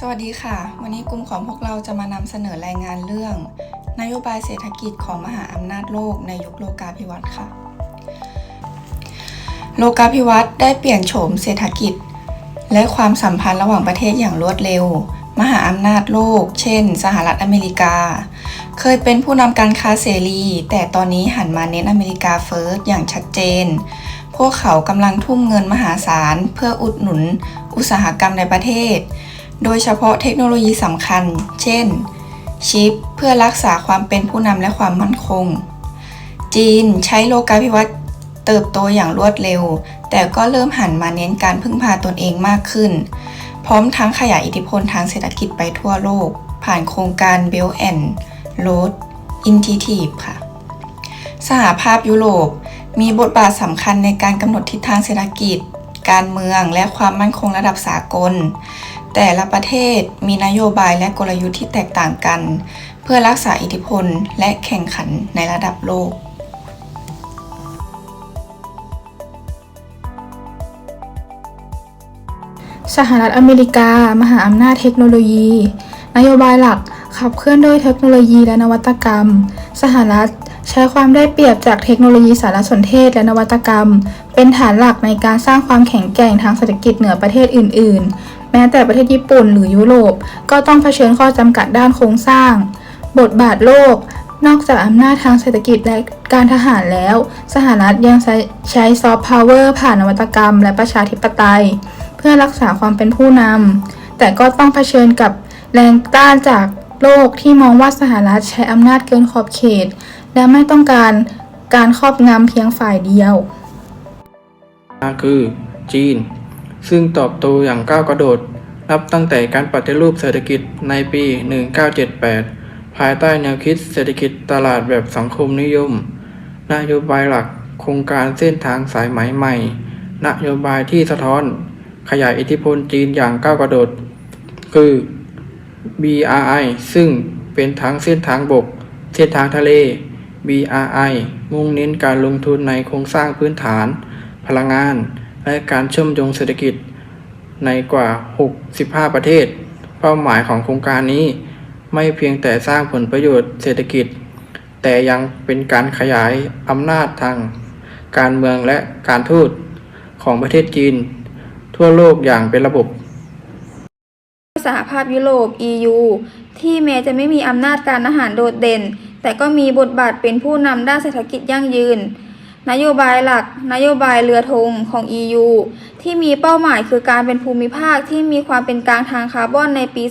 สวัสดีค่ะ วันนี้กลุ่มของพวกเราจะมานำเสนอรายงานเรื่อง นโยบายเศรษฐกิจของมหาอำนาจโลกในยุคโลกาภิวัตน์ค่ะ โลกาภิวัตน์ได้เปลี่ยนโฉมเศรษฐกิจ และความสัมพันธ์ระหว่างประเทศอย่างรวดเร็ว มหาอำนาจโลก เช่น สหรัฐอเมริกา เคยเป็นผู้นำการค้าเสรี แต่ตอนนี้หันมาเน้นอเมริกาเฟิร์สอย่างชัดเจนพวกเขากำลังทุ่มเงินมหาศาล เพื่ออุดหนุนอุตสาหกรรมในประเทศ โดยเฉพาะเทคโนโลยีสำคัญ เช่น ชิป เพื่อรักษาความเป็นผู้นำและความมั่นคง จีนใช้โลกาภิวัตน์เติบโตอย่างรวดเร็ว แต่ก็เริ่มหันมาเน้นการพึ่งพาตนเองมากขึ้น พร้อมทั้งขยายอิทธิพลทางเศรษฐกิจไปทั่วโลก ผ่านโครงการ Belt and Road Initiative ค่ะ สหภาพยุโรปมีบทบาทสำคัญในการกำหนดทิศทางเศรษฐกิจ การเมืองและความมั่นคงระดับสากล แต่ละประเทศมีนโยบายและกลยุทธ์ที่แตกต่างกัน เพื่อรักษาอิทธิพลและแข่งขันในระดับโลกสหรัฐอเมริกา มหาอำนาจเทคโนโลยี นโยบายหลักขับเคลื่อนด้วยเทคโนโลยีและนวัตกรรม สหรัฐใช้ความได้เปรียบจากเทคโนโลยีสารสนเทศและนวัตกรรม เป็นฐานหลักในการสร้างความแข็งแกร่งทางเศรษฐกิจเหนือประเทศอื่น ๆ แม้แต่ประเทศญี่ปุ่นหรือยุโรปก็ต้องเผชิญข้อจำกัดด้านโครงสร้าง บทบาทโลก นอกจากอำนาจทางเศรษฐกิจและการทหารแล้ว สหรัฐยังใช้ซอฟต์พาวเวอร์ผ่านนวัตกรรม และประชาธิปไตย เพื่อรักษาความเป็นผู้นำแต่ก็ต้องเผชิญกับแรงต้านจาก โลกที่มองว่าสหรัฐใช้อำนาจเกินขอบเขต และไม่ต้องการการครอบงำเพียงฝ่ายเดียวคือจีน ซึ่งตอบโตอย่างก้าวกระโดด นับตั้งแต่การปฏิรูปเศรษฐกิจในปี 1978 ภายใต้แนวคิดเศรษฐกิจตลาดแบบสังคมนิยม นโยบายหลักโครงการเส้นทางสายไหมใหม่ นโยบายที่สะท้อน ขยายอิทธิพลจีนอย่างก้าวกระโดด คือ BRI ซึ่งเป็นทั้งเส้นทางบก เส้นทางทะเล BRI มุ่งเน้นการลงทุนในโครงสร้างพื้นฐาน พลังงาน และการเชื่อมโยงเศรษฐกิจ ในกว่า 65 ประเทศ เป้าหมายของโครงการนี้ ไม่เพียงแต่สร้างผลประโยชน์เศรษฐกิจ แต่ยังเป็นการขยายอำนาจทาง การเมืองและการทูตของประเทศจีน ทั่วโลกอย่างเป็นระบบาพยุโรป EU ที่แม้จะไม่มีอำนาจการอาหารโดดเด่น แต่ก็มีบทบาทเป็นผู้นำด้านเศรษฐกิจยั่งยืน นโยบายหลัก นโยบายเรือธงของ EU ที่มีเป้าหมายคือการเป็นภูมิภาคที่มีความเป็นกลางทางคาร์บอนในปี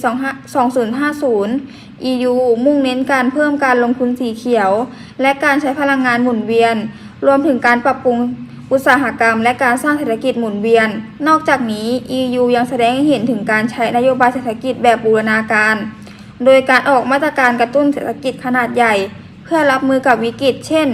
2050 EU มุ่งเน้นการเพิ่มการลงทุนสีเขียว และการใช้พลังงานหมุนเวียน รวมถึงการปรับปรุง อุตสาหกรรมและการสร้างเศรษฐกิจหมุนเวียน นอกจากนี้ EU ยังแสดงให้เห็นถึงการใช้นโยบายเศรษฐกิจแบบบูรณาการ โดยการออกมาตรการกระตุ้นเศรษฐกิจขนาดใหญ่ เพื่อรับมือกับวิกฤต เช่น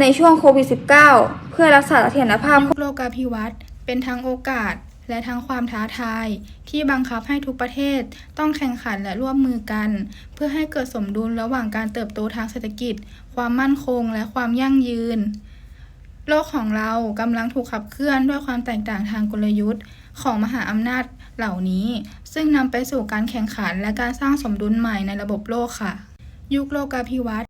ในช่วงโควิด -19 เพื่อรักษาเสถียรภาพโลกาภิวัตน์เป็นทั้งโอกาสและทั้งความท้าทาย ที่บังคับให้ทุกประเทศต้องแข่งขันและร่วมมือกัน เพื่อให้เกิดสมดุลระหว่างการเติบโตทางเศรษฐกิจ ความมั่นคงและความยั่งยืน โลกของเรากำลังถูกขับเคลื่อนด้วยความแตกต่างทางกลยุทธ์ ของมหาอำนาจเหล่านี้ ซึ่งนำไปสู่การแข่งขันและการสร้างสมดุลใหม่ในระบบโลกค่ะ ยุคโลกาภิวัตน์